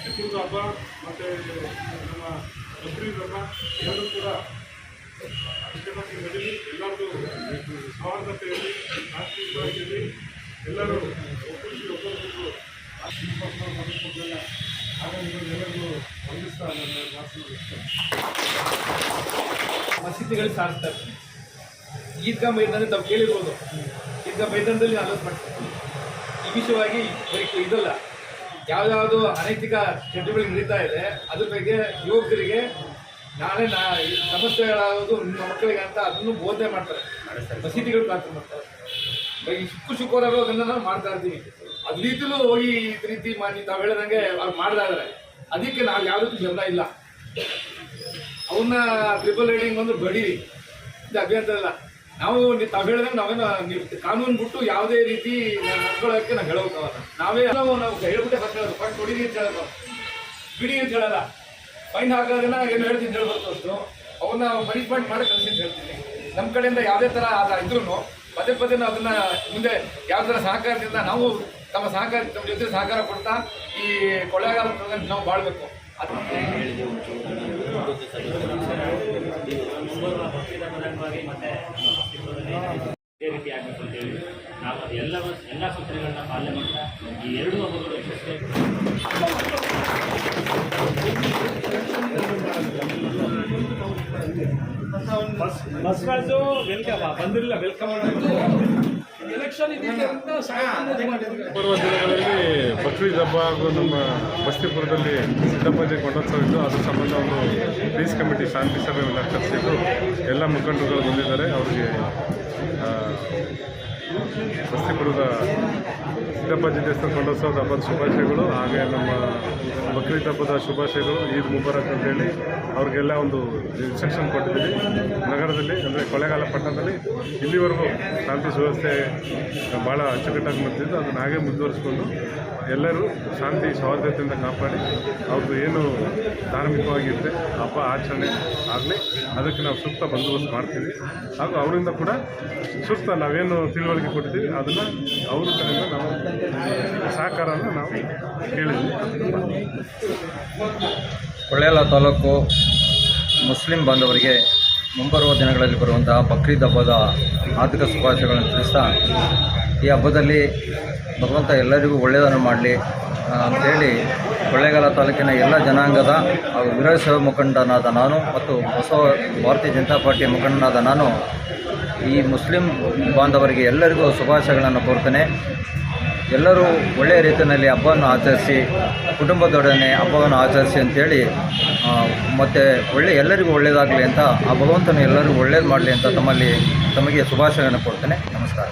ಹಬ್ಬ, ಮತ್ತು ನಮ್ಮ ಬಕ್ರೀದ್ ಹಬ್ಬ ಎಲ್ಲರೂ ಕೂಡ ಅಷ್ಟಮಿ ನಡೀಲಿ ಎಲ್ಲರದು ಸೌಹಾರ್ದತೆಯಲ್ಲಿ ಎಲ್ಲರೂ ಒಬ್ಬರಿಗೆ ಒಬ್ಬರಿಗೊಬ್ಬರು ಆಶೀರ್ವಾದ ಮಾಡಿಕೊಂಡೆಲ್ಲ ಹಾಗಾಗಿ ಎಲ್ಲರಿಗೂ ವಂದಿಸ್ತಾ ನನ್ನ ಭಾಷಣ ಮಸೀದಿಗಳು ಸಾರಿಸ್ತಾ ಇರ್ತೀನಿ ಈದ್ಗಾ ಮೈದಾನ ತಾವು ಕೇಳಿರ್ಬೋದು. ಈದ್ಗಾ ಮೈದಾನದಲ್ಲಿ ಅಲೋಸ್ ಮಾಡ್ತಾರೆ. ಈ ವಿಷಯವಾಗಿ ಇದಲ್ಲ. ಯಾವ್ದಾವುದು ಅನೈತಿಕ ಚಟುವಟಿಕೆ ನಡೀತಾ ಇದೆ, ಅದ್ರ ಬಗ್ಗೆ ಯುವಕರಿಗೆ ನಾಳೆ ನಾ ಸಮಸ್ಯೆಗಳಾಗೋದು ನಿಮ್ಮ ಮಕ್ಕಳಿಗೆ ಅಂತ ಅದನ್ನು ಬೋಧನೆ ಮಾಡ್ತಾರೆ. ಮಸೀದಿಗಳು ಪ್ರಾರ್ಥನೆ ಮಾಡ್ತಾರೆ. ಶುಕ್ರ ಶುಕ್ರವಾರ ಅದನ್ನ ನಾವು ಮಾಡ್ತಾ ಇರ್ತೀವಿ ಅದ್ ಹೋಗಿ ಈ ರೀತಿ ಮಾಡಿ ತಾವು ಹೇಳಿದಂಗೆ ಅವ್ರು ಮಾಡ್ತಾ ಅದಕ್ಕೆ ನಾವು ಯಾವುದಕ್ಕೂ ಜನ ಇಲ್ಲ. ಅವನ್ನ ಟ್ರಿಪಲ್ ರೈಡಿಂಗ್ ಒಂದು ಬಡೀರಿ ಇದು ಅಭ್ಯಂತರ ಇಲ್ಲ ನಾವು ತಾವು ಹೇಳಿದಂಗೆ ನಾವೇನು ಕಾನೂನು ಬಿಟ್ಟು ಯಾವುದೇ ರೀತಿ ನಡ್ಕೊಳ್ಳೋಕ್ಕೆ ನಾವು ಹೇಳೋಕ್ಕಾಗಲ್ಲ ನಾವೇ ನಾವು ನಾವು ಹೇಳ್ಬಿಟ್ಟೆ ಫಸ್ಟ್ ಹೇಳೋದು. ಫಸ್ಟ್ ಹೊಡಿರಿ ಅಂತ ಹೇಳೋದು. ಬಿಡಿ ಅಂತ ಹೇಳಲ್ಲ. ಫೈನ್ ಹಾಕೋದನ್ನ ಏನು ಹೇಳ್ತೀನಿ ಅಂತ ಹೇಳ್ಬೇಕು ಅಷ್ಟು ಅವನ್ನ ಪನಿಷ್ಮೆಂಟ್ ಮಾಡಿ ಕಳಿಸಿ ಹೇಳ್ತೀನಿ. ನಮ್ಮ ಕಡೆಯಿಂದ ಯಾವುದೇ ಥರ ಅದ ಇದ್ರೂ ಪದೇ ಪದೇ ನಾವು ಅದನ್ನ ಮುಂದೆ ಯಾವ ಥರ ಸಹಕಾರದಿಂದ ನಾವು ತಮ್ಮ ಸಹಕಾರ ತಮ್ಮ ಜೊತೆ ಸಹಕಾರ ಕೊಡ್ತಾ ಈ ಕೊಳ್ಳೆಗಾಲ ನಾವು ಬಾಳ್ಬೇಕು. ಅದು ಮುಂಬರುವ ಪಕ್ಷದ ಪ್ರಧಾನವಾಗಿ ಮತ್ತೆ ಇದೇ ರೀತಿ ಆಗಬೇಕು ಅಂತೇಳಿ ನಾವು ಅದು ಎಲ್ಲ ಎಲ್ಲ ಸೂಚನೆಗಳನ್ನ ಪಾಲನೆ ಮಾಡ್ತಾ ಈ ಎರಡು ಹಬ್ಬಗಳು ಯಶಸ್ವಿ ಬಸ್ಗಳದ್ದು ವೆಲ್ಕಮ್ ಬಂದಿರಲಿಲ್ಲ ವೆಲ್ಕಮ್ ಎಲೆಕ್ಷನ್ ಬರುವ ದಿನಗಳಲ್ಲಿ ಬಕ್ರೀದ್ ಹಬ್ಬ ಹಾಗೂ ನಮ್ಮ ಬಸ್ತಿಪುರದಲ್ಲಿ ಸಿದ್ದಪ್ಪಾಜಿ ಕೊಂಡೋತ್ಸವ ಇದ್ದು ಅದ್ರ ಸಂಬಂಧ ಒಂದು ಪೀಸ್ ಕಮಿಟಿ ಶಾಂತಿ ಸಭೆಯನ್ನು ಕರೆಸಿದ್ದು ಎಲ್ಲ ಮುಖಂಡರುಗಳು ಬಂದಿದ್ದಾರೆ. ಅವರಿಗೆ ಆ, ಬಸ್ತಿಪುರದ ಸಿದ್ದಪ್ಪಾಜಿ ದೇವಸ್ಥಾನ ಕೊಂಡೋತ್ಸವದ ಹಬ್ಬದ ಶುಭಾಶಯಗಳು ಹಾಗೆ ನಮ್ಮ ಬಕ್ರೀದ್ ಹಬ್ಬದ ಶುಭಾಶಯಗಳು ಈದ್ ಮುಬಾರಕ್ ಅಂತೇಳಿ ಅವ್ರಿಗೆಲ್ಲ ಒಂದು ಇನ್ಸ್ಟ್ರಕ್ಷನ್ ಕೊಟ್ಟಿದ್ದೀವಿ ನಗರದಲ್ಲಿ ಅಂದರೆ ಕೊಳ್ಳೇಗಾಲ ಪಟ್ಟಣದಲ್ಲಿ ಇಲ್ಲಿವರೆಗೂ ಶಾಂತಿ ಸುವ್ಯವಸ್ಥೆ ಭಾಳ ಅಚ್ಚುಕಟ್ಟಾಗಿ ಮಾಡ್ತಿದ್ದು ಅದನ್ನು ಹಾಗೆ ಮುಂದುವರಿಸ್ಕೊಂಡು ಎಲ್ಲರೂ ಶಾಂತಿ ಸೌಹಾರ್ದತೆಯಿಂದ ಕಾಪಾಡಿ ಅವ್ರದ್ದು ಏನು ಧಾರ್ಮಿಕವಾಗಿರುತ್ತೆ ಹಬ್ಬ ಆಚರಣೆ ಆಗಲಿ ಅದಕ್ಕೆ ನಾವು ಸೂಕ್ತ ಬಂದೋಬಸ್ತ್ ಮಾಡ್ತೀವಿ. ಹಾಗೂ ಅವರಿಂದ ಕೂಡ ಸೂಕ್ತ ನಾವೇನು ತಿಳುವಳಿಕೆ ಕೊಟ್ಟಿದ್ದೀವಿ. ಅದನ್ನು ಅವ್ರ ಕಡೆಯಿಂದ ನಾವು ಸಹಕಾರನ ನಾವು ಕೇಳಿದ್ವಿ ಕೊಳ್ಳೇಲ ತಾಲೂಕು ಮುಸ್ಲಿಂ ಬಾಂಧವರಿಗೆ ಮುಂಬರುವ ದಿನಗಳಲ್ಲಿ ಬರುವಂತಹ ಬಕ್ರೀದ್ ಹಬ್ಬದ ಆರ್ಥಿಕ ಶುಭಾಶಯಗಳನ್ನು ತಿಳಿಸ್ತಾ, ಈ ಹಬ್ಬದಲ್ಲಿ ಭಗವಂತ ಎಲ್ಲರಿಗೂ ಒಳ್ಳೆಯದನ್ನು ಮಾಡಲಿ ಅಂಥೇಳಿ ಕೊಳ್ಳೇಗಾಲ ತಾಲೂಕಿನ ಎಲ್ಲ ಜನಾಂಗದ ಹಾಗೂ ವಿರೋಧ ಮುಖಂಡನಾದ ನಾನು ಮತ್ತು ಹೊಸ ಭಾರತೀಯ ಜನತಾ ಪಾರ್ಟಿಯ ಮುಖಂಡನಾದ ನಾನು ಈ ಮುಸ್ಲಿಂ ಬಾಂಧವರಿಗೆ ಎಲ್ಲರಿಗೂ ಶುಭಾಶಯಗಳನ್ನು ಕೋರ್ತೇನೆ. ಎಲ್ಲರೂ ಒಳ್ಳೆಯ ರೀತಿಯಲ್ಲಿ ಹಬ್ಬವನ್ನು ಆಚರಿಸಿ, ಕುಟುಂಬದೊಡನೆ ಹಬ್ಬವನ್ನು ಆಚರಿಸಿ ಅಂತೇಳಿ ಮತ್ತು ಒಳ್ಳೆ ಎಲ್ಲರಿಗೂ ಒಳ್ಳೆಯದಾಗಲಿ ಅಂತ ಆ ಭಗವಂತನ ಎಲ್ಲರಿಗೂ ಒಳ್ಳೇದು ಮಾಡಲಿ ಅಂತ ತಮ್ಮಲ್ಲಿ ತಮಗೆ ಶುಭಾಶಯಗಳನ್ನು ಕೊಡ್ತೇನೆ ನಮಸ್ಕಾರ.